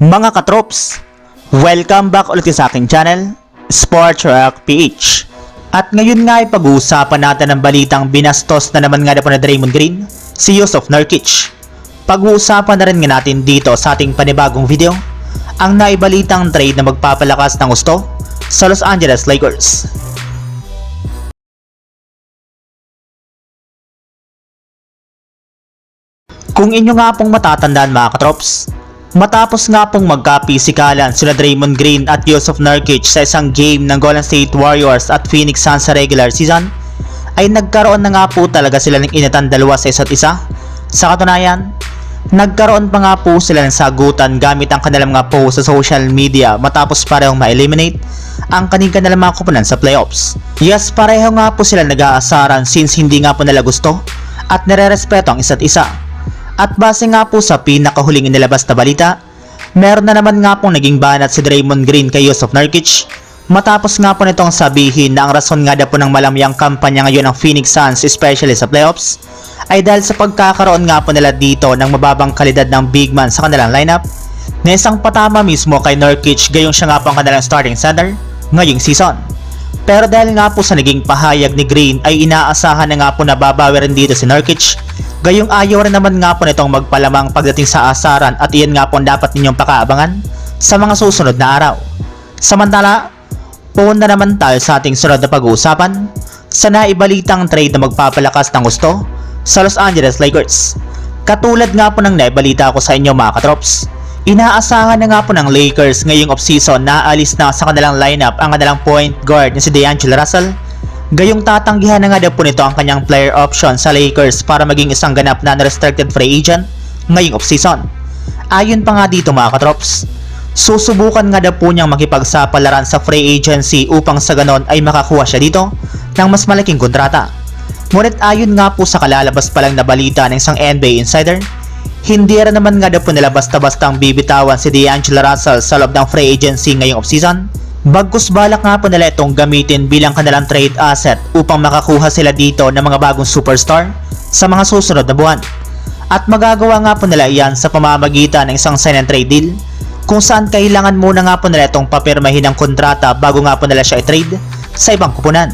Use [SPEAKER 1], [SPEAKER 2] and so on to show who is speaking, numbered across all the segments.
[SPEAKER 1] Mga katrops, welcome back ulit sa aking channel, Sports Rock PH. At ngayon nga ay pag-uusapan natin ang balitang binastos na naman nga na po na Draymond Green, si Yusuf Nurkic. Pag-uusapan na rin nga natin dito sa ating panibagong video, ang naibalitang trade na magpapalakas ng gusto sa Los Angeles Lakers. Kung inyo nga pong matatandaan mga katrops, matapos nga pong magkapisikalan sila Draymond Green at Yusuf Nurkic sa isang game ng Golden State Warriors at Phoenix Suns sa regular season, ay nagkaroon na nga po talaga sila ng initan dalawa sa isa't isa. Sa katunayan, nagkaroon pa nga po sila ng sagutan gamit ang kanilang mga post sa social media matapos parehong ma-eliminate ang kanilang kanilang mga kupunan sa playoffs. Yes, pareho nga po sila nag-aasaran since hindi nga po nila gusto at nire-respeto ang isa't isa. At base nga po sa pinakahuling inilabas na balita, meron na naman nga pong naging banat si Draymond Green kay Yusuf Nurkic matapos nga po nitong sabihin na ang rason nga po ng malamyang kampanya ngayon ng Phoenix Suns especially sa playoffs ay dahil sa pagkakaroon nga po nila dito ng mababang kalidad ng big man sa kanilang lineup na isang patama mismo kay Nurkic gayong siya nga po ang kanilang starting center ngayong season. Pero dahil nga po sa naging pahayag ni Green ay inaasahan na nga po na babawi rin dito si Nurkic Gayong ayaw rin naman nga po nitong magpalamang pagdating sa asaran at iyan nga po dapat ninyong pakaabangan sa mga susunod na araw. Samantala, puwan na naman tayo sa ating sunod na pag-uusapan sa naibalitang trade na magpapalakas ng gusto sa Los Angeles Lakers. Katulad nga po ng naibalita ko sa inyo mga katrops, inaasahan na nga po ng Lakers ngayong offseason na alis na sa kanilang lineup ang kanilang point guard na si DeAngelo Russell Gayong tatanggihan na nga daw po nito ang kanyang player option sa Lakers para maging isang ganap na unrestricted free agent ngayong offseason. Ayon pa nga dito mga katrops, susubukan nga daw po niyang makipagsapalaran sa free agency upang sa ganon ay makakuha siya dito ng mas malaking kontrata. Ngunit ayon nga po sa kalalabas pa lang na balita ng isang NBA insider, hindi rin naman nga daw po nila basta-bastang bibitawan si D'Angelo Russell sa loob ng free agency ngayong offseason Bagkus balak nga po nila itong gamitin bilang kanilang trade asset upang makakuha sila dito ng mga bagong superstar sa mga susunod na buwan. At magagawa nga po nila iyan sa pamamagitan ng isang sign and trade deal kung saan kailangan muna nga po nila itong papirmahin ng kontrata bago nga po nila siya i-trade sa ibang kupunan.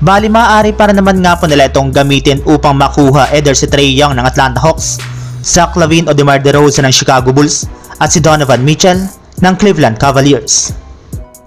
[SPEAKER 1] Bali maaari para naman nga po nila itong gamitin upang makuha either si Trey Young ng Atlanta Hawks, Zach Lavine o DeMar DeRozan ng Chicago Bulls at si Donovan Mitchell ng Cleveland Cavaliers.